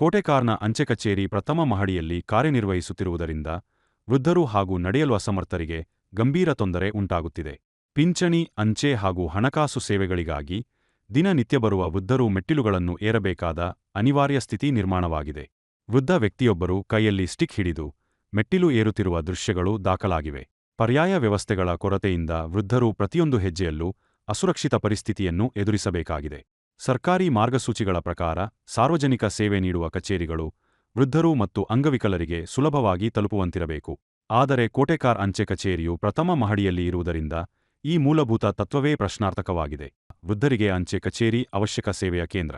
ಕೋಟೆಕಾರ್ನ ಅಂಚೆ ಕಚೇರಿ ಪ್ರಥಮ ಮಹಡಿಯಲ್ಲಿ ಕಾರ್ಯನಿರ್ವಹಿಸುತ್ತಿರುವುದರಿಂದ ವೃದ್ಧರು ಹಾಗೂ ನಡೆಯಲು ಅಸಮರ್ಥರಿಗೆ ಗಂಭೀರ ತೊಂದರೆ ಉಂಟಾಗುತ್ತಿದೆ. ಪಿಂಚಣಿ, ಅಂಚೆ ಹಾಗೂ ಹಣಕಾಸು ಸೇವೆಗಳಿಗಾಗಿ ದಿನನಿತ್ಯ ಬರುವ ವೃದ್ಧರು ಮೆಟ್ಟಿಲುಗಳನ್ನು ಏರಬೇಕಾದ ಅನಿವಾರ್ಯ ಸ್ಥಿತಿ ನಿರ್ಮಾಣವಾಗಿದೆ. ವೃದ್ಧ ವ್ಯಕ್ತಿಯೊಬ್ಬರು ಕೈಯಲ್ಲಿ ಸ್ಟಿಕ್ ಹಿಡಿದು ಮೆಟ್ಟಿಲು ಏರುತ್ತಿರುವ ದೃಶ್ಯಗಳು ದಾಖಲಾಗಿವೆ. ಪರ್ಯಾಯ ವ್ಯವಸ್ಥೆಗಳ ಕೊರತೆಯಿಂದ ವೃದ್ಧರು ಪ್ರತಿಯೊಂದು ಹೆಜ್ಜೆಯಲ್ಲೂ ಅಸುರಕ್ಷಿತ ಪರಿಸ್ಥಿತಿಯನ್ನು ಎದುರಿಸಬೇಕಾಗಿದೆ. ಸರ್ಕಾರಿ ಮಾರ್ಗಸೂಚಿಗಳ ಪ್ರಕಾರ ಸಾರ್ವಜನಿಕ ಸೇವೆ ನೀಡುವ ಕಚೇರಿಗಳು, ವೃದ್ಧರು ಮತ್ತು ಅಂಗವಿಕಲರಿಗೆ ಸುಲಭವಾಗಿ ತಲುಪುವಂತಿರಬೇಕು. ಆದರೆ ಕೋಟೆಕಾರ್ ಅಂಚೆ ಕಚೇರಿಯು ಪ್ರಥಮ ಮಹಡಿಯಲ್ಲಿ ಇರುವುದರಿಂದ ಈ ಮೂಲಭೂತ ತತ್ವವೇ ಪ್ರಶ್ನಾರ್ಥಕವಾಗಿದೆ. ವೃದ್ಧರಿಗೆ ಅಂಚೆ ಕಚೇರಿ ಅವಶ್ಯಕ ಸೇವೆಯ ಕೇಂದ್ರ.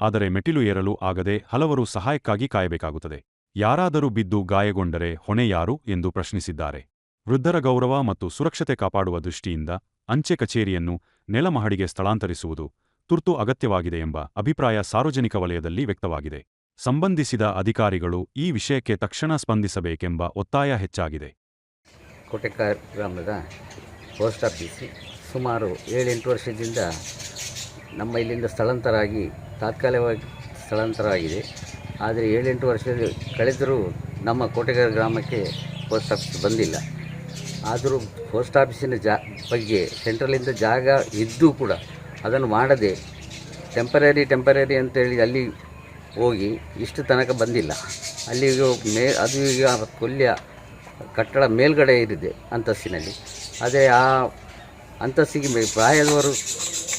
ಆದರೆ ಮೆಟ್ಟಿಲು ಏರಲು ಆಗದೆ ಹಲವರು ಸಹಾಯಕ್ಕಾಗಿ ಕಾಯಬೇಕಾಗುತ್ತದೆ. ಯಾರಾದರೂ ಬಿದ್ದು ಗಾಯಗೊಂಡರೆ ಹೊಣೆ ಯಾರು ಎಂದು ಪ್ರಶ್ನಿಸಿದ್ದಾರೆ. ವೃದ್ಧರ ಗೌರವ ಮತ್ತು ಸುರಕ್ಷತೆ ಕಾಪಾಡುವ ದೃಷ್ಟಿಯಿಂದ ಅಂಚೆ ಕಚೇರಿಯನ್ನು ನೆಲಮಹಡಿಗೆ ಸ್ಥಳಾಂತರಿಸುವುದು ತುರ್ತು ಅಗತ್ಯವಾಗಿದೆ ಎಂಬ ಅಭಿಪ್ರಾಯ ಸಾರ್ವಜನಿಕ ವಲಯದಲ್ಲಿ ವ್ಯಕ್ತವಾಗಿದೆ. ಸಂಬಂಧಿಸಿದ ಅಧಿಕಾರಿಗಳು ಈ ವಿಷಯಕ್ಕೆ ತಕ್ಷಣ ಸ್ಪಂದಿಸಬೇಕೆಂಬ ಒತ್ತಾಯ ಹೆಚ್ಚಾಗಿದೆ. ಕೋಟೆಕಾರ್ ಗ್ರಾಮದ ಪೋಸ್ಟ್ ಆಫೀಸ್ ಸುಮಾರು ಏಳೆಂಟು ವರ್ಷದಿಂದ ನಮ್ಮ ಇಲ್ಲಿಂದ ಸ್ಥಳಾಂತರ ಆಗಿ ತಾತ್ಕಾಲಿಕವಾಗಿ ಸ್ಥಳಾಂತರ ಆಗಿದೆ ಆದರೆ ಏಳೆಂಟು ವರ್ಷ ಕಳೆದರೂ ನಮ್ಮ ಕೋಟೆಗಾರ ಗ್ರಾಮಕ್ಕೆ ಪೋಸ್ಟ್ ಆಫೀಸ್ ಬಂದಿಲ್ಲ. ಆದರೂ ಪೋಸ್ಟ್ ಆಫೀಸಿನ ಜಾ ಬಗ್ಗೆ ಸೆಂಟ್ರಲಿಂದ ಜಾಗ ಇದ್ದೂ ಕೂಡ ಅದನ್ನು ಮಾಡದೆ ಟೆಂಪರರಿ ಟೆಂಪರರಿ ಅಂತೇಳಿ ಅಲ್ಲಿ ಹೋಗಿ ಇಷ್ಟು ತನಕ ಬಂದಿಲ್ಲ. ಅಲ್ಲಿ ಮೇ, ಅದು ಈಗ ಕೊಲ್ಯ ಕಟ್ಟಡ ಮೇಲ್ಗಡೆ ಇದೆ ಅಂತಸ್ತಿನಲ್ಲಿ. ಅದೇ ಆ ಅಂತಸ್ತಿಗೆ ಪ್ರಾಯದವರು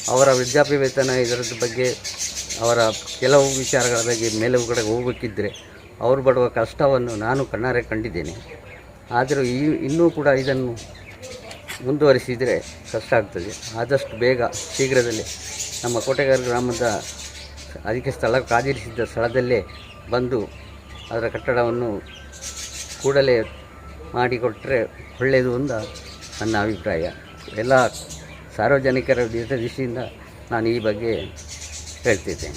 ಅವರ ವೃದ್ಧಾಪ್ಯ ವೇತನ ಇದರದ್ದು ಬಗ್ಗೆ ಅವರ ಕೆಲವು ವಿಚಾರಗಳ ಬಗ್ಗೆ ಮೇಲೆ ಕಡೆ ಹೋಗಬೇಕಿದ್ದರೆ ಅವರು ಪಡುವ ಕಷ್ಟವನ್ನು ನಾನು ಕಣ್ಣಾರೆ ಕಂಡಿದ್ದೇನೆ. ಆದರೂ ಈ, ಇನ್ನೂ ಕೂಡ ಇದನ್ನು ಮುಂದುವರಿಸಿದರೆ ಕಷ್ಟ ಆಗ್ತದೆ. ಆದಷ್ಟು ಬೇಗ ಶೀಘ್ರದಲ್ಲಿ ನಮ್ಮ ಕೋಟೆಗಾರ ಗ್ರಾಮದ ಅದಕ್ಕೆ ಸ್ಥಳ, ಕಾದಿರಿಸಿದ್ದ ಸ್ಥಳದಲ್ಲೇ ಬಂದು ಅದರ ಕಟ್ಟಡವನ್ನು ಕೂಡಲೇ ಮಾಡಿಕೊಟ್ಟರೆ ಒಳ್ಳೆಯದು ಅಂತ ನನ್ನ ಅಭಿಪ್ರಾಯ. ಎಲ್ಲ ಸಾರ್ವಜನಿಕರ ದೃಷ್ಟಿಯಿಂದ ನಾನು ಈ ಬಗ್ಗೆ ಹೇಳ್ತಿದ್ದೇನೆ.